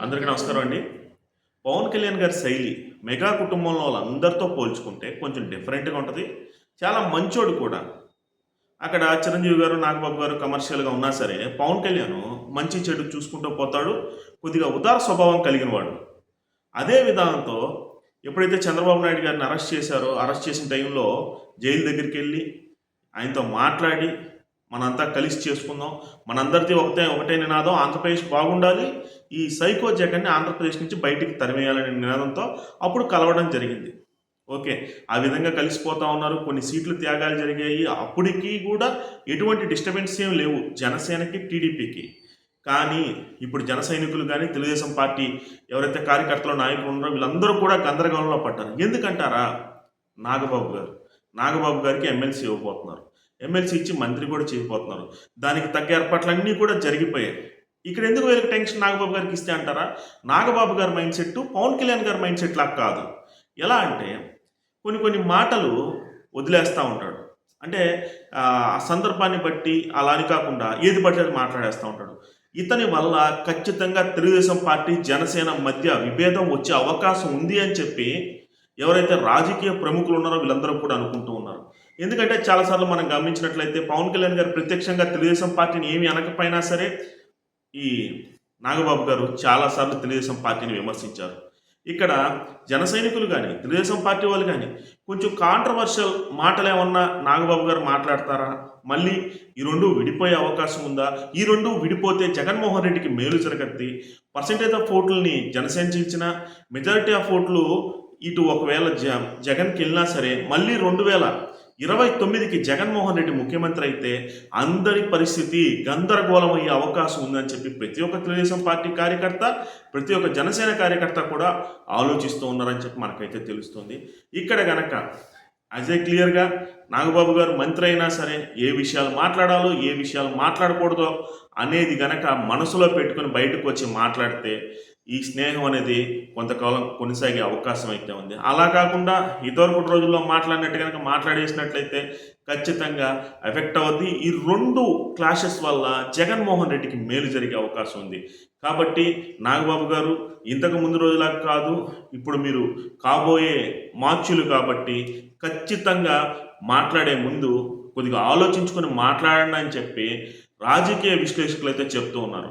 అందరికీ నమస్కారం అండి. పవన్ కళ్యాణ్ గారి శైలి మెగా కుటుంబంలో వాళ్ళందరితో పోల్చుకుంటే కొంచెం డిఫరెంట్గా ఉంటుంది. చాలా మంచోడు కూడా. అక్కడ చిరంజీవి గారు నాగబాబు గారు కమర్షియల్గా ఉన్నా సరే పవన్ కళ్యాణ్ మంచి చెడు చూసుకుంటూ పోతాడు. కొద్దిగా ఉదార స్వభావం కలిగిన వాడు. అదే విధానంతో ఎప్పుడైతే చంద్రబాబు నాయుడు గారిని అరెస్ట్ చేశారో అరెస్ట్ చేసిన టైంలో జైలు దగ్గరికి వెళ్ళి ఆయనతో మాట్లాడి మనంతా కలిసి చేసుకుందాం. మనందరిది ఒకటే ఒకటే నినాదం. ఆంధ్రప్రదేశ్ బాగుండాలి. ఈ సైకో జగన్ని ఆంధ్రప్రదేశ్ నుంచి బయటికి తరిమేయాలనే నినాదంతో అప్పుడు కలవడం జరిగింది. ఓకే ఆ విధంగా కలిసిపోతా ఉన్నారు. కొన్ని సీట్లు త్యాగాలు జరిగాయి. అప్పటికి కూడా ఎటువంటి డిస్టర్బెన్స్ ఏం లేవు జనసేనకి టీడీపీకి. కానీ ఇప్పుడు జన సైనికులు కానీ తెలుగుదేశం పార్టీ ఎవరైతే కార్యకర్తలు నాయకులు ఉన్నారో వీళ్ళందరూ కూడా గందరగోళంలో పడ్డారు. ఎందుకంటారా? నాగబాబు గారు. నాగబాబు గారికి ఎమ్మెల్సీ ఇవ్వబోతున్నారు. ఎమ్మెల్సీ ఇచ్చి మంత్రి కూడా చేయబోతున్నారు. దానికి తగ్గ ఏర్పాట్లన్నీ కూడా జరిగిపోయాయి. ఇక్కడ ఎందుకు వీళ్ళకి టెన్షన్ నాగబాబు గారికి ఇస్తే అంటారా? నాగబాబు గారి మైండ్ సెట్ పవన్ కళ్యాణ్ గారి మైండ్ సెట్ లాగా కాదు. ఎలా అంటే కొన్ని కొన్ని మాటలు వదిలేస్తూ ఉంటాడు. అంటే ఆ సందర్భాన్ని బట్టి అలా అని కాకుండా ఏది పడితే మాట్లాడేస్తూ ఉంటాడు. ఇతని వల్ల ఖచ్చితంగా తెలుగుదేశం పార్టీ జనసేన మధ్య విభేదం వచ్చే అవకాశం ఉంది అని చెప్పి ఎవరైతే రాజకీయ ప్రముఖులు ఉన్నారో వీళ్ళందరూ కూడా అనుకుంటూ ఉన్నారు. ఎందుకంటే చాలాసార్లు మనం గమనించినట్లయితే పవన్ కళ్యాణ్ గారు ప్రత్యక్షంగా తెలుగుదేశం పార్టీని ఏమి అనకపోయినా సరే ఈ నాగబాబు గారు చాలాసార్లు తెలుగుదేశం పార్టీని విమర్శించారు. ఇక్కడ జన సైనికులు కానీ తెలుగుదేశం పార్టీ వాళ్ళు కానీ కొంచెం కాంట్రవర్షియల్ మాటలు ఏమన్నా నాగబాబు గారు మాట్లాడతారా? మళ్ళీ ఈ రెండు విడిపోయే అవకాశం ఉందా? ఈ రెండు విడిపోతే జగన్మోహన్ రెడ్డికి మేలు జరగద్ది. పర్సంటేజ్ ఆఫ్ ఓట్లని జనసేన ఇచ్చిన మెజారిటీ ఆఫ్ ఓట్లు ఇటు ఒకవేళ జ జగన్కి వెళ్ళినా సరే మళ్ళీ రెండు వేల ఇరవై తొమ్మిదికి జగన్మోహన్ రెడ్డి ముఖ్యమంత్రి అయితే అందరి పరిస్థితి గందరగోళం అయ్యే అవకాశం ఉందని చెప్పి ప్రతి ఒక్క తెలుగుదేశం పార్టీ కార్యకర్త ప్రతి ఒక్క జనసేన కార్యకర్త కూడా ఆలోచిస్తూ ఉన్నారని చెప్పి మనకైతే తెలుస్తుంది. ఇక్కడ గనక అదే క్లియర్గా నాగబాబు గారు మంత్రి అయినా సరే ఏ విషయాలు మాట్లాడాలో ఏ విషయాలు మాట్లాడకూడదో అనేది గనక మనసులో పెట్టుకొని బయటకు వచ్చి మాట్లాడితే ఈ స్నేహం అనేది కొంతకాలం కొనసాగే అవకాశం అయితే ఉంది. అలా కాకుండా ఇదివరకు రోజుల్లో మాట్లాడినట్టు కనుక మాట్లాడేసినట్లయితే ఖచ్చితంగా ఎఫెక్ట్ అవుద్ది. ఈ రెండు క్లాషెస్ వల్ల జగన్మోహన్ రెడ్డికి మేలు జరిగే అవకాశం ఉంది. కాబట్టి నాగబాబు గారు ఇంతకు ముందు రోజులా కాదు ఇప్పుడు మీరు కాబోయే మార్చులు కాబట్టి ఖచ్చితంగా మాట్లాడే ముందు కొద్దిగా ఆలోచించుకొని మాట్లాడండి అని చెప్పి రాజకీయ విశ్లేషకులు అయితే చెప్తూ ఉన్నారు.